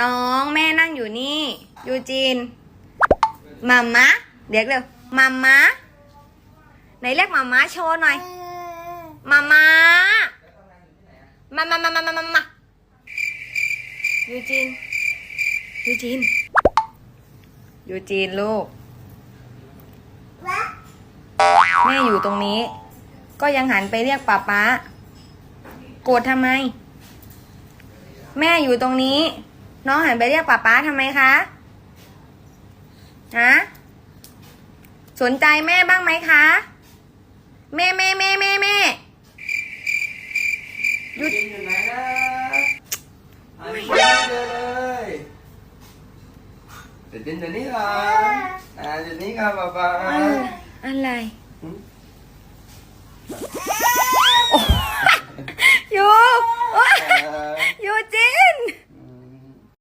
น้องแม่นั่งอยู่นี่ ยูจีนมามมะเรียกเร็วมามมะไหนเรียกมามมะโชว์หน่อยมามมะมามามามามามามายูจีนยูจีนยูจีนลูกแม่อยู่ตรงนี้ ก็ยังหันไปเรียกป๊าป๊าโกรธทำไม แม่อยู่ตรงนี้ น้องหันไปเรียกป้าป๊าทำไมคะฮะสนใจแม่บ้างไหมคะแม่แม่แม่แม่แม่ยูจินอยู่ไหนนะอันนี้ไม่เจอเลยเดี๋ยวจินเดี๋ยวนี้ค่ะอ่าเดี๋ยวนี้ค่ะป๊าป๊า